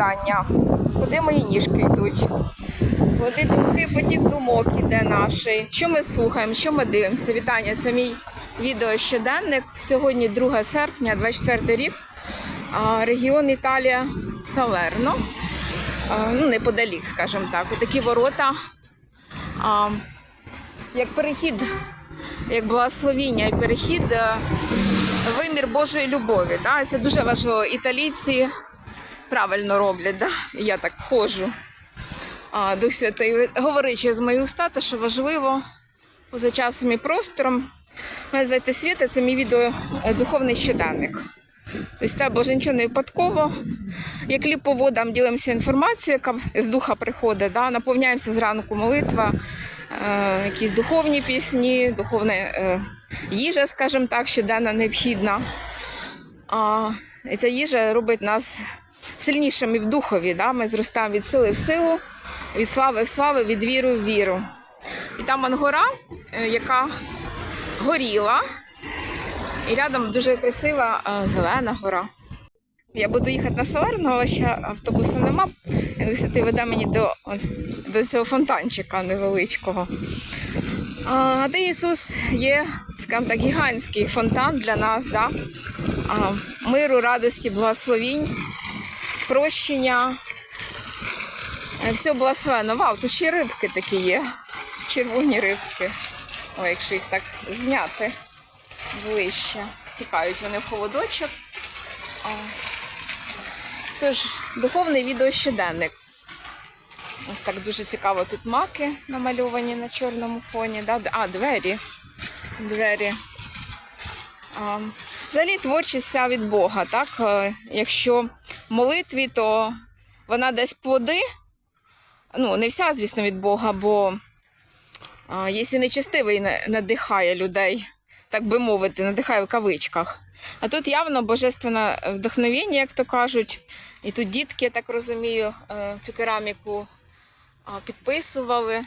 запитання. Куди мої ніжки йдуть? Куди думки, потік думок іде наший. Що ми слухаємо, що ми дивимося? Вітання, це мій відео щоденник. Сьогодні 2 серпня, 24 рік. Регіон Італія Салерно. Ну, неподалік, скажімо так. Отакі ворота. Як перехід, як благословіння і перехід е, вимір Божої любові. Це дуже важливо. Італійці правильно роблять, да? Я так входжу. А, Дух Святий говорить через мої уста, те, що важливо поза часом і простором. Мене звати Світа, це мій відео е, духовний щоденник. Тобто те, Боже, нічого не випадково. Як ліп по водам ділимося інформацією, яка з духа приходить, да? наповняємося зранку молитва, е, якісь духовні пісні, духовна е, їжа, скажімо так, щоденно необхідна. А, і ця їжа робить нас сильнішими в духові. Да? Ми зростаємо від сили в силу, від слави в славу, від віри в віру. І там ангора, е, яка горіла, і рядом дуже красива е, зелена гора. Я буду їхати на Салерну, але ще автобуса нема. Я Святий веде мені до, до цього фонтанчика невеличкого. А де Ісус є, скажімо так, гігантський фонтан для нас, да? а, миру, радості, благословінь, прощення. Е, Все благословено. Вау, тут ще рибки такі є. Червоні рибки. Ой, якщо їх так зняти ближче. Тікають вони в холодочок. А, Тож, духовний відеощоденник. Ось так дуже цікаво тут маки намальовані на чорному фоні. Да? А, двері. Двері. А, взагалі творчість від Бога. Так? Е, Якщо молитві, то вона десь плоди. Ну, не вся, звісно, від Бога, бо а, якщо нечестивий надихає людей, так би мовити, надихає в кавичках. А тут явно божественне вдохновення, як то кажуть. І тут дітки, я так розумію, е, цю кераміку підписували,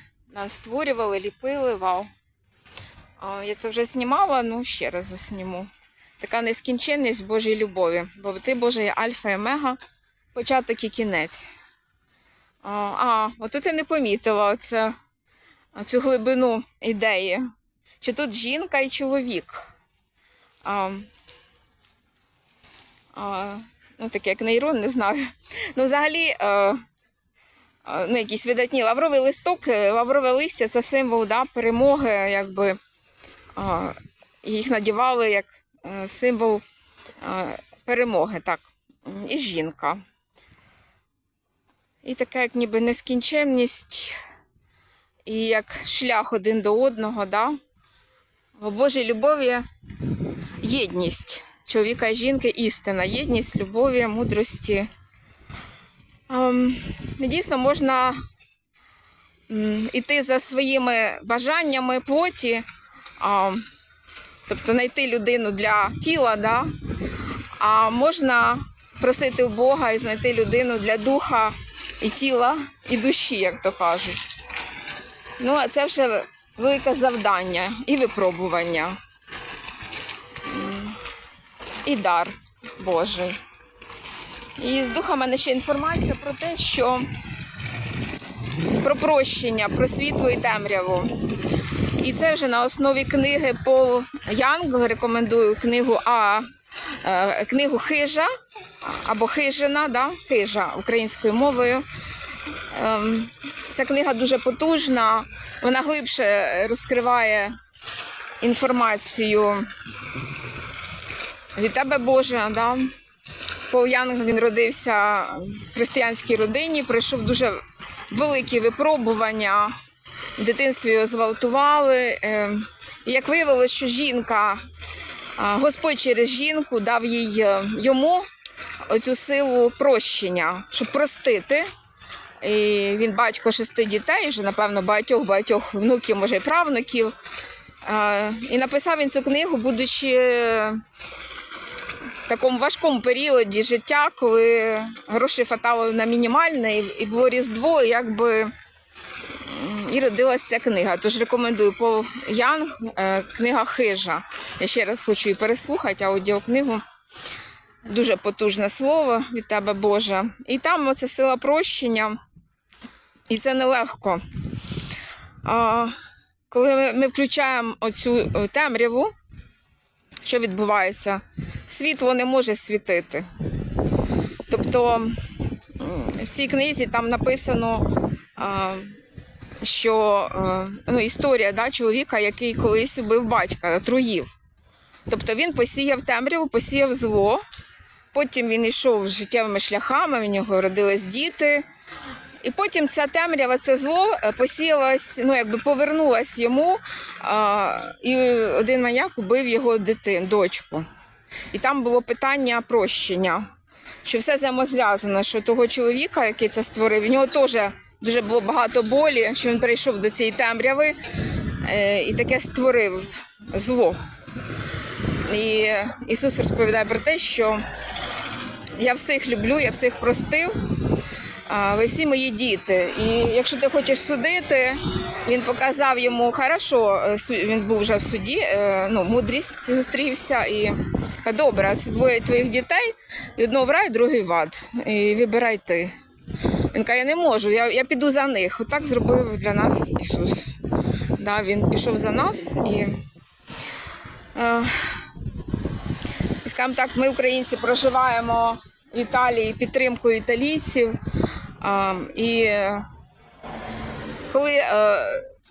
створювали, ліпили. Вау. Я це вже знімала, ну ще раз засніму. Така нескінченність Божої любові. Бо ти Боже альфа і омега, початок і кінець. А, а отут я не помітила оце, цю глибину ідеї. Що тут жінка і чоловік. А, а, ну, таке як нейрон, не знаю. Ну, взагалі, е, е, ну, якісь видатні лавровий листок, е, лаврове листя це символ да, перемоги, якби е, їх надівали як символ е, перемоги, так. І жінка. І така, як ніби нескінченність, і як шлях один до одного, да? в Божій любові єдність чоловіка і жінки, істина, єдність, любові, мудрості. Ем, Дійсно, можна м, іти за своїми бажаннями плоті, тобто знайти людину для тіла, да? а можна просити у Бога і знайти людину для духа і тіла, і душі, як то кажуть. Ну, а це вже велике завдання і випробування і дар Божий. І з духа в мене ще інформація про те, що про прощення, про світло і темряву. І це вже на основі книги Пол Янг рекомендую книгу А, е, книгу Хижа або Хижина, да? Хижа українською мовою. Ем, Ця книга дуже потужна, вона глибше розкриває інформацію від тебе Боже, да? Пол Янг він родився в християнській родині, пройшов дуже великі випробування. В дитинстві його зґвалтували. Е, І як виявилося, що жінка, Господь через жінку дав їй е, йому оцю силу прощення, щоб простити. І він батько шести дітей, вже, напевно, багатьох-багатьох внуків, може, і правнуків. Е, І написав він цю книгу, будучи такому важкому періоді життя, коли гроші фатали на мінімальне, і- і було Різдво, і якби і родилася ця книга. Тож рекомендую Пол Янг, е, книга Хижа. Я ще раз хочу її переслухати, аудіокнигу. Дуже потужне слово від тебе, Боже. І там оце сила прощення, і це нелегко. Коли ми, ми включаємо оцю е, темряву, що відбувається? Світло не може світити. Тобто в цій книзі там написано, що ну, історія да, чоловіка, який колись убив батька, отруїв. Тобто він посіяв темряву, посіяв зло. Потім він йшов життєвими шляхами, в нього родились діти. І потім ця темрява, це зло е, посіялась, ну якби повернулась йому, а, і один маньяк убив його дитин, дочку. І там було питання прощення, що все взаємозв'язано, що того чоловіка, який це створив, в нього теж дуже було багато болі, що він прийшов до цієї темряви е, і таке створив зло. І Ісус розповідає про те, що я всіх люблю, я всіх простив. Ви всі мої діти. І якщо ти хочеш судити, він показав йому хорошо. е, Він був вже в суді, е, ну, мудрість зустрівся і каже, добре, двоє твоїх дітей, одного в рай, другий в ад. І вибирай ти. Він каже, я не можу, я, я піду за них. Отак зробив для нас Ісус. Да, він пішов за нас і. Е, і, скажімо так, ми, українці, проживаємо в Італії підтримкою італійців. І коли, е,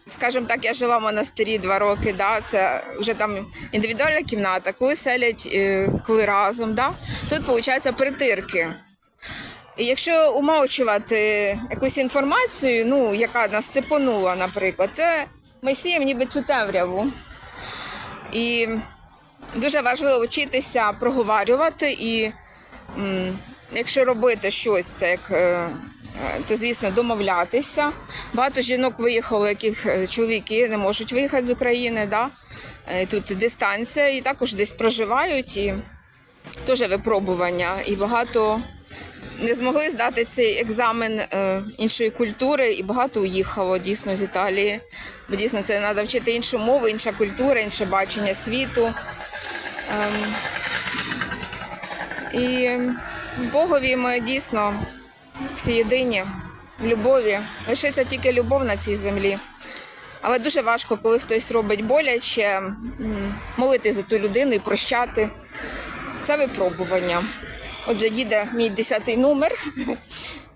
скажімо так, я жила в монастирі два роки, да, це вже там індивідуальна кімната, коли селять, е, коли разом, да, тут виходить притирки. І якщо умовчувати якусь інформацію, ну, яка нас цепонула, наприклад, це ми сіємо ніби цю темряву. І дуже важливо вчитися проговорювати і якщо робити щось, це як, е, е, то звісно домовлятися. Багато жінок виїхало, яких е, чоловіки не можуть виїхати з України. Да? Тут дистанція, і також десь проживають, і теж випробування. І багато не змогли здати цей екзамен іншої культури, і багато уїхало дійсно з Італії. Бо дійсно це треба вчити іншу мову, інша культура, інше бачення світу. І Богові ми дійсно всі єдині в любові. Лишиться тільки любов на цій землі. Але дуже важко, коли хтось робить боляче, молити за ту людину і прощати. Це випробування. Отже, їде мій 10 номер.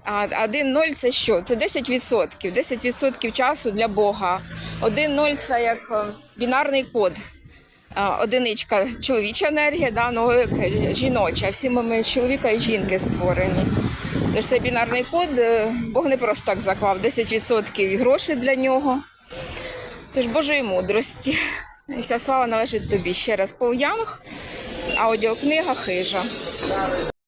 А 1-0 це що? Це 10%. 10% часу для Бога. 1-0 це як е, бінарний код. Одиничка чоловіча енергія, да, нолик жіноча. Всі ми, чоловіка і жінки створені. Тож це бінарний код е, Бог не просто так заклав. 10% і гроші для нього. Тож Божої мудрості. І вся слава належить тобі. Ще раз по Янг, аудіокнига хижа.